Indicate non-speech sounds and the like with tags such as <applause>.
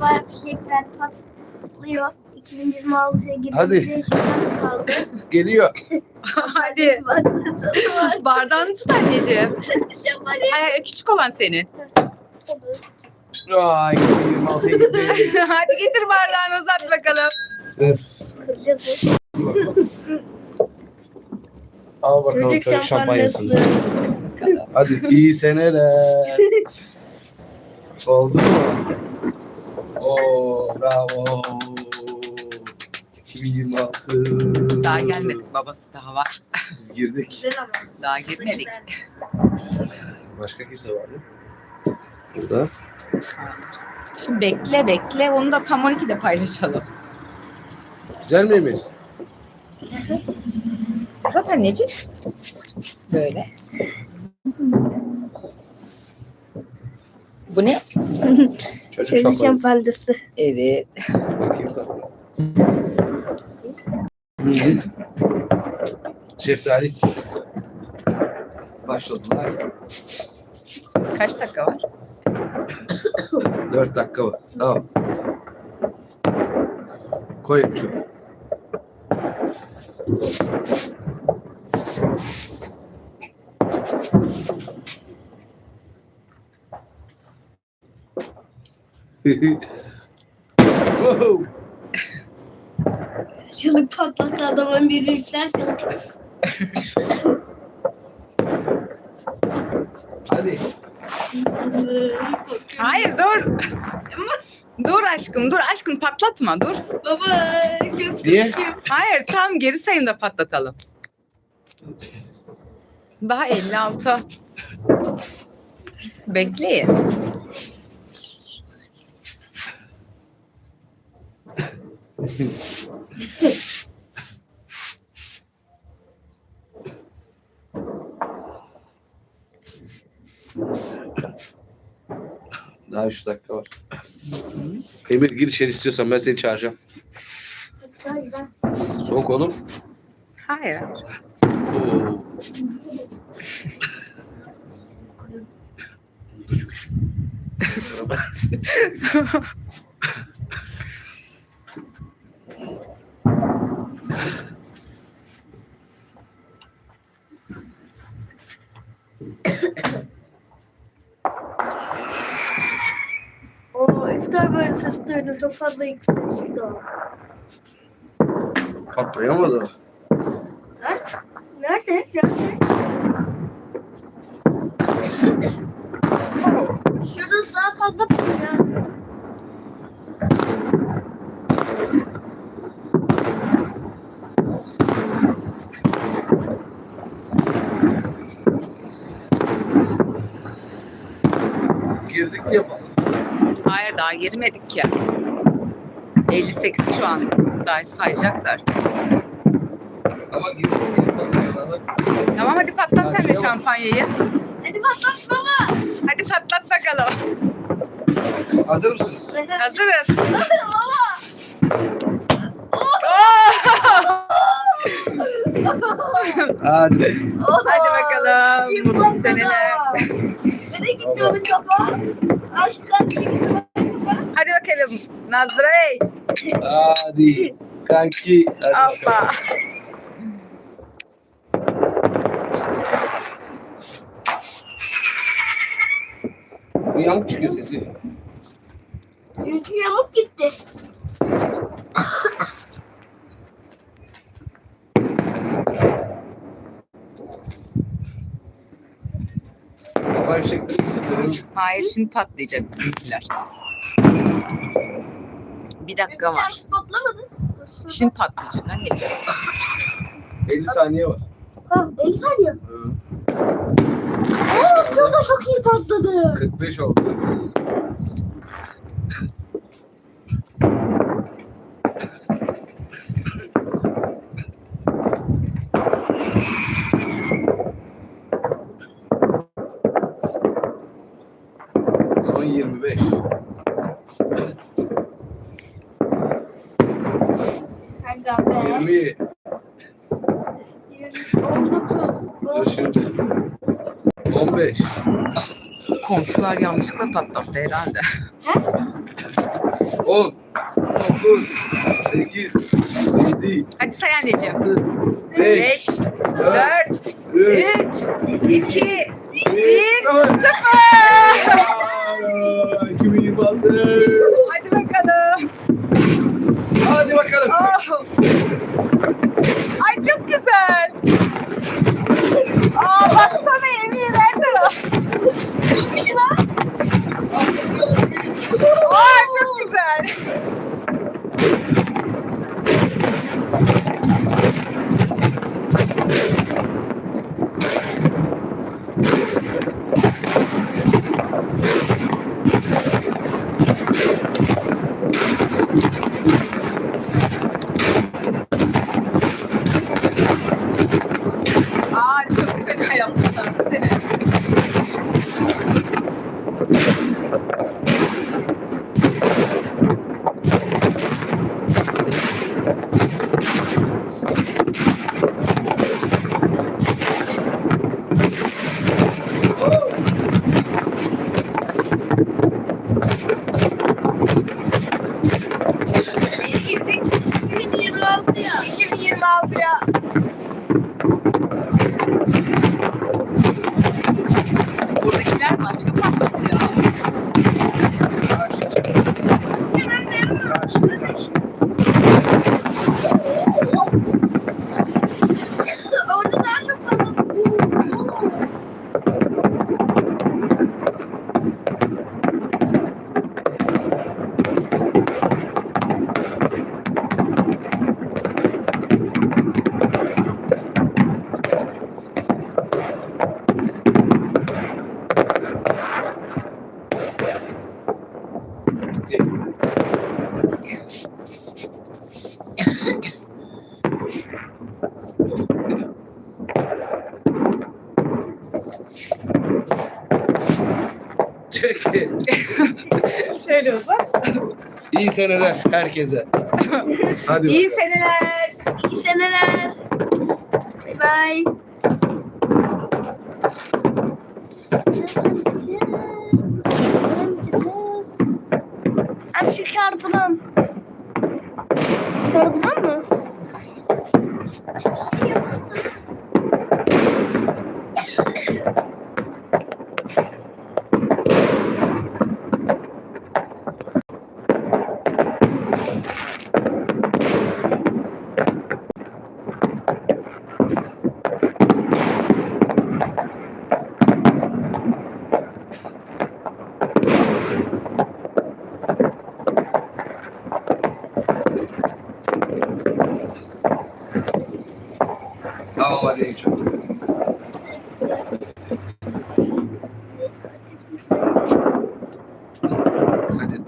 Havai fişekler patlıyor. 2026'ya girdi. Hadi. Şimdiden kaldı. <laughs> Geliyor. <laughs> Hadi. Bardağını tut anneciğim. Ay, küçük olan senin. Ay 26'ya gitti. <laughs> Hadi getir bardağını uzat bakalım. Ver. Kıracağız. Al bakalım Çocuk şampanyasını. şampanyası. Hadi iyi seneler. Oldu mu? Oo bravo. 2026. Daha gelmedik babası daha var. Biz girdik. Daha girmedik. Başka kimse var mı? Burada. Şimdi bekle bekle onu da tam 12'de paylaşalım. Güzel mi Emir? Uzat anneciğim. Böyle. Bu ne? Çocuk Çocuk şampanyası. şampanyası. Evet. Şeftali. Başladılar. Kaç dakika var? 4 dakika var. Tamam. Koy şu. Wow. Çığlık patlattı adamın bir büyükler çığlık. Hadi. Hayır dur. dur aşkım dur aşkım patlatma dur. Baba Niye? Hayır tam geri sayımda patlatalım. Daha 56. Bekleyin. Daha 3 dakika var. Emir gir içeri istiyorsan ben seni çağıracağım. Soğuk oğlum. Hayır. Oo. <laughs> Oo, iftar böyle ses duydum. Çok fazla yükselişti o. Patlayamadı. Nerede? Nerede? Nerede? Şurada daha fazla patlıyor. Girdik ya. Hayır daha girmedik ki. 58 şu an. Daha sayacaklar. Ama girdik. Tamam hadi patlat sen de şampanyayı. Hadi patlat baba. Hadi patlat bakalım. Hazır mısınız? Hazırız. Hadi. Hadi bakalım. Mutlu seneler. Gitti. Hadi bakalım. Nazlı Bey. Hadi. Kanki. Hadi. Hoppa. Bu yamuk çıkıyor sesi. Çünkü yamuk gitti. Hayır şimdi patlayacak bizimkiler. Bir dakika var. Patlamadı. Şimdi patlayacak anneciğim. 50 saniye var. Ha, 50 saniye. Hı. Oo, şurada çok iyi patladı. 45 oldu. 25. Evet. 20. 19. 19. 15. Komşular yanlışlıkla patlattı herhalde. 10. 9. 8. 7. Hadi say anneciğim. 5. 4. 3. 2. başka farklı <laughs> Şöyle Söylüyorsan. İyi seneler herkese. Hadi. İyi seneler. İyi seneler. Bye bye. Abi şu şarpıdan. Şarpıdan mı? Blood Angel.